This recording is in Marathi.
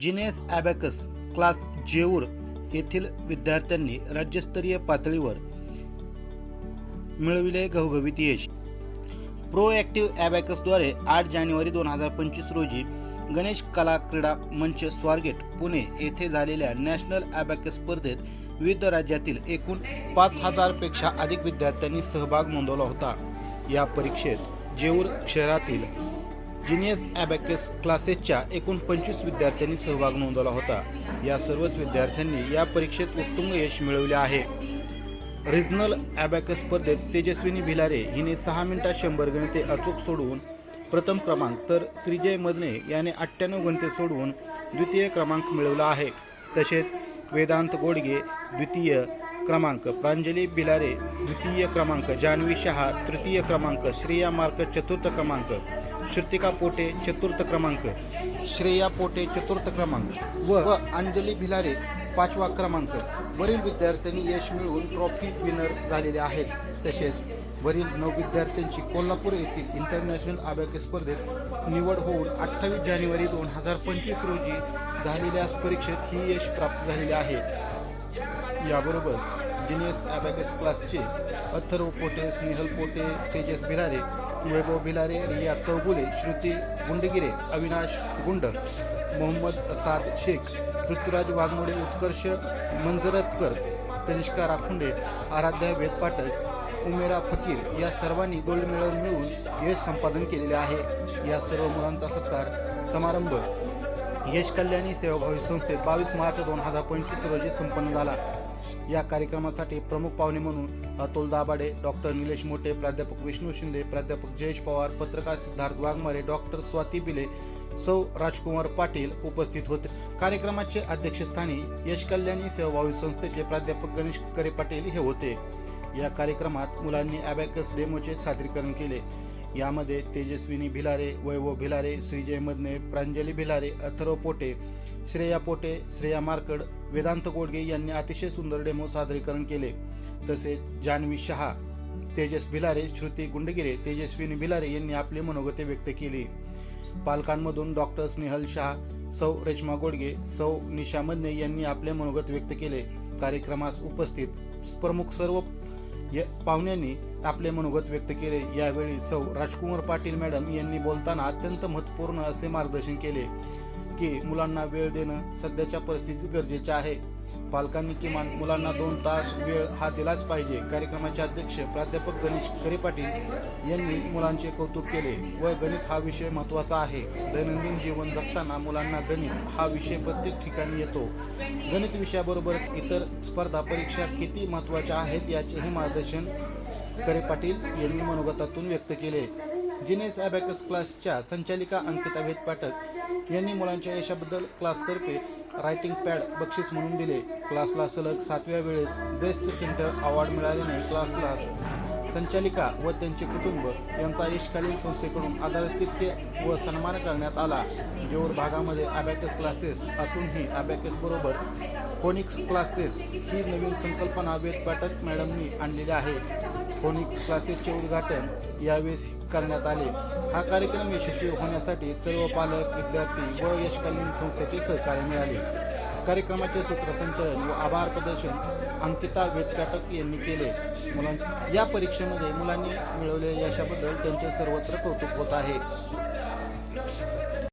जिनेस ॲबॅकस क्लास जेऊर येथील विद्यार्थ्यांनी राज्यस्तरीय पातळीवर मिळविले घवघवीत यश. प्रो ॲक्टिव्ह ॲबॅकसद्वारे आठ जानेवारी दोन हजार पंचवीस रोजी गणेश कला क्रीडा मंच स्वारगेट पुणे येथे झालेल्या नॅशनल ॲबॅकस स्पर्धेत विविध राज्यातील एकूण पाच हजारपेक्षा अधिक विद्यार्थ्यांनी सहभाग नोंदवला होता. या परीक्षेत जेऊर शहरातील जिनियस ॲबॅकस क्लासेसच्या एकूण पंचवीस विद्यार्थ्यांनी सहभाग नोंदवला होता. या सर्वच विद्यार्थ्यांनी या परीक्षेत उत्तुंग यश मिळवले आहे. रिजनल ॲबॅकस स्पर्धेत तेजस्विनी भिलारे हिने सहा मिनिटात शंभर गणिते अचूक सोडवून प्रथम क्रमांक तर श्रीजय मदने याने अठ्ठ्याण्णव गणिते सोडवून द्वितीय क्रमांक मिळवला आहे. तसेच वेदांत गोडगे द्वितीय क्रमांक प्रांजली भिलारे द्वितीय क्रमांक जान्हवी शहा तृतीय क्रमांक श्रेया मार्क चतुर्थ क्रमांक श्रुतिका पोटे चतुर्थ क्रमांक श्रेया पोटे चतुर्थ क्रमांक व अंजली भिलारे पाचवा क्रमांक. वरील विद्यार्थ्यांनी यश मिळवून ट्रॉफी विनर झालेले आहेत. तसेच वरील नऊ विद्यार्थ्यांची कोल्हापूर येथील इंटरनॅशनल अबॅकस स्पर्धेत निवड होऊन अठ्ठावीस जानेवारी दोन हजार पंचवीस रोजी झालेल्या परीक्षेत ही यश प्राप्त झालेले आहे. याबरोबर जिनियस ॲबॅकस क्लासचे अथर्व पोटे स्नेहल पोटे तेजस भिलारे वैभव भिलारे रिया चौगुले श्रुती गुंडगिरे अविनाश गुंड मोहम्मद साद शेख पृथ्वीराज वाघमोडे उत्कर्ष मंजरतकर तनिष्का राखुंडे आराध्या वेदपाठक उमेरा फकीर या सर्वांनी गोल्ड मेडल मिळवून यश संपादन केलेले आहे. या सर्व मुलांचा सत्कार समारंभ यश कल्याणी सेवाभावी संस्थेत बावीस मार्च दोन हजार पंचवीस रोजी संपन्न झाला. या कार्यक्रमासाठी प्रमुख पाहुणे म्हणून अतुल दाभाडे डॉक्टर निलेश मोटे प्राध्यापक विष्णू शिंदे प्राध्यापक जयेश पवार पत्रकार सिद्धार्थ वाघमारे डॉक्टर स्वाती बिले सौ राजकुमार पाटील उपस्थित होते. कार्यक्रमाचे अध्यक्षस्थानी यश कल्याणी सेवाभावी संस्थेचे प्राध्यापक गणेश करे पाटील हे होते. या कार्यक्रमात मुलांनी अबॅकस डेमोचे सादरीकरण केले. यामध्ये तेजस्विनी भिलारे वैभव भिलारे श्रीजय मदने प्रांजली भिलारे अथर्व पोटे श्रेया पोटे श्रेया मार्कड वेदांत गोडगे यांनी अतिशय सुंदर डेमो सादरीकरण केले. तसेच जान्हवी शहा तेजस भिलारे श्रुती गुंडगिरे तेजस्विनी भिलारे यांनी आपले मनोगते व्यक्त केली. पालकांमधून डॉक्टर स्नेहल शहा सौ रेश्मा गोडगे सौ निशा मदने यांनी आपले मनोगत व्यक्त केले. कार्यक्रमास उपस्थित प्रमुख सर्व य पाहुण्यांनी आपले मनोगत व्यक्त केले. यावेळी सौ राजकुमार पाटील मॅडम यांनी बोलताना अत्यंत महत्त्वपूर्ण असे मार्गदर्शन केले. की मुलांना वेळ देणं सध्याच्या परिस्थितीत गरजेचे आहे. पालकांनी किमान मुलांना दोन तास वेळ हा दिलाच पाहिजे. कार्यक्रमाचे अध्यक्ष प्राध्यापक गणेश करे पाटील यांनी मुलांचे कौतुक केले व गणित हा विषय महत्त्वाचा आहे. दैनंदिन जीवन जगताना मुलांना गणित हा विषय प्रत्येक ठिकाणी येतो. गणित विषयाबरोबरच इतर स्पर्धा परीक्षा किती महत्त्वाच्या आहेत याचेही मार्गदर्शन करेपाटील यांनी मनोगतातून व्यक्त केले. जिनेस ॲबॅकस क्लासच्या संचालिका अंकिता भेद पाठक यांनी मुलांच्या यशाबद्दल क्लासतर्फे रायटिंग पॅड बक्षीस म्हणून दिले. क्लासला सलग सातव्या वेळेस बेस्ट सेंटर अवॉर्ड मिळाल्याने क्लासला संचालिका व त्यांचे कुटुंब यांचा यशकालीन संस्थेकडून आदरातिथ्य व सन्मान करण्यात आला. देऊर भागामध्ये अबॅकस क्लासेस असूनही अबॅकस बरोबर फोनिक्स क्लासेस ही नवीन संकल्पना वेद पाठक मॅडमनी आणलेली आहे. फोनिक्स क्लासेसचे उद्घाटन यावेळेस करण्यात आले. हा कार्यक्रम यशस्वी होण्यासाठी सर्व पालक विद्यार्थी व यशकालीन संस्थेचे सहकार्य मिळाले. कार्यक्रमाचे सूत्रसंचालन व आभार प्रदर्शन अंकिता वेदकाटक यांनी केले. मुलां या परीक्षेमध्ये मुलांनी मिळवलेल्या यशाबद्दल त्यांचे सर्वत्र कौतुक होत आहे.